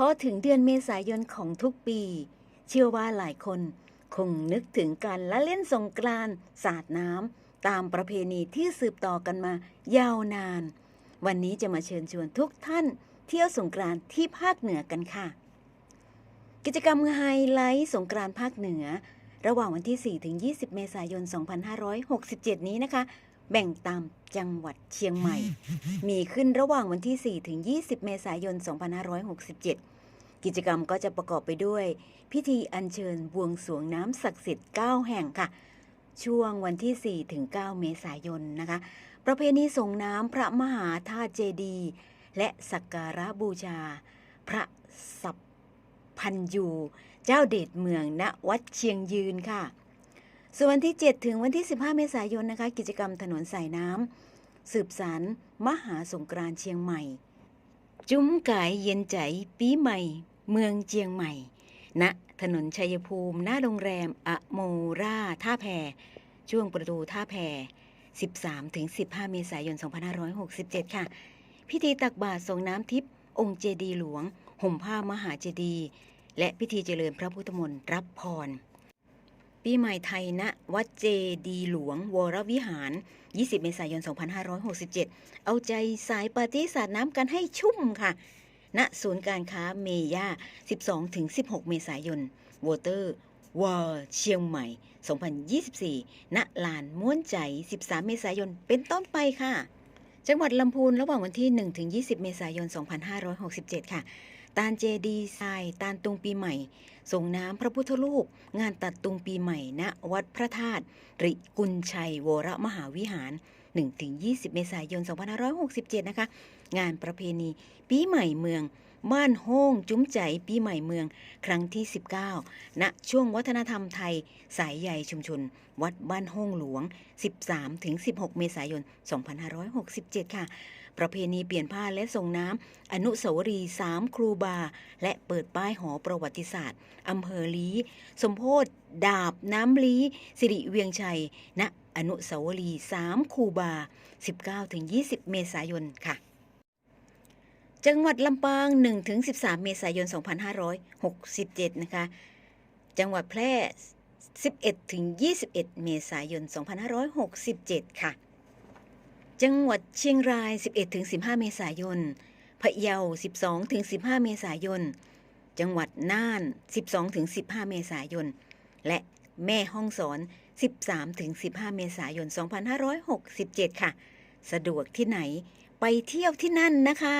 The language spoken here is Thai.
พอถึงเดือนเมษายนของทุกปี เชื่อว่าหลายคนคงนึกถึงการละเล่นสงกรานต์สาดน้ำตามประเพณีที่สืบต่อกันมายาวนาน วันนี้จะมาเชิญชวนทุกท่าน เที่ยวสงกรานต์ที่ภาคเหนือกันค่ะ กิจกรรมไฮไลท์สงกรานต์ภาคเหนือ ระหว่างวันที่ 4 ถึง 20 เมษายน 2567 นี้นะคะ แบ่งตามจังหวัดเชียงใหม่ มีขึ้นระหว่างวันที่ 4 ถึง 20 เมษายน 2567 กิจกรรมก็จะประกอบไปด้วย พิธีอัญเชิญบวงสรวงน้ำศักดิ์สิทธิ์ 9 แห่งค่ะ ช่วงวันที่ 4 ถึง 9 เมษายนนะคะ ประเพณีส่งน้ำพระมหาธาตุเจดี และสักการะบูชา พระสัพพันยู เจ้าเดชเมืองณวัดเชียงยืนค่ะ ส่วนวันที่ 7 ถึงวันที่ 15 เมษายนนะคะ กิจกรรมถนนสายน้ำสืบสารมหาสงกรานต์เชียงใหม่ จุ้มกายเย็นใจปีใหม่ เมืองเชียงใหม่ณถนนชัยภูมิ หน้าโรงแรมอโมราท่าแพช่วงประตูท่าแพ13ถึง15 เมษายน 2567 ค่ะ พิธีตักบาตรส่งน้ำทิพย์องค์เจดีย์หลวง ห่มผ้ามหาเจดีย์และพิธีเจริญพระพุทธมนต์รับพร ปีใหม่ไทยณวัดเจดีหลวง วรวิหาร 20 เมษายน 2567 เอาใจสายปาร์ตี้สาดน้ำกันให้ชุ่มค่ะ ณ ศูนย์การค้าเมย่า 12-16 เมษายนวอเตอร์วอร์เชียงใหม่ 2024 ณ ลานม้วนใจ 13 เมษายน เป็นต้นไปค่ะ จังหวัดลำพูนระหว่างวันที่ 1-20 เมษายน 2567 ค่ะ ตาลเจดีทรายตาลตุงปีใหม่ ส่งน้ำพระพุทธรูปงานตัดตุงปีใหม่ณวัดพระธาตุริกุลชัยวรมหาวิหาร 1-20 เมษายน 2567 นะคะ งานประเพณีปีใหม่เมืองบ้านโฮงจุ้มใจปีใหม่เมือง ครั้งที่ 19 ณ ช่วงวัฒนธรรมไทย สายใยชุมชน วัดบ้านโฮงหลวง 13-16 เมษายน 2567 ค่ะ ประเพณีเปลี่ยนผ้าและส่งน้ำอนุสาวรีย์สามครูบา และเปิดป้ายหอประวัติศาสตร์อำเภอลีสมโพธดาบน้ำลีสิริเวียงชัย ณ อนุสาวรีย์สามครูบา 19-20 เมษายนค่ะจังหวัดลำปาง 1-13 เมษายน 2567 นะคะ จังหวัดแพร่ 11-21 เมษายน 2567 ค่ะ จังหวัดเชียงราย 11-15 เมษายน พะเยา 12-15 เมษายน จังหวัดน่าน 12-15 เมษายน และแม่ห้องสอน 13-15 เมษายน 2567 ค่ะ สะดวกที่ไหนไปเที่ยวที่นั่นนะคะ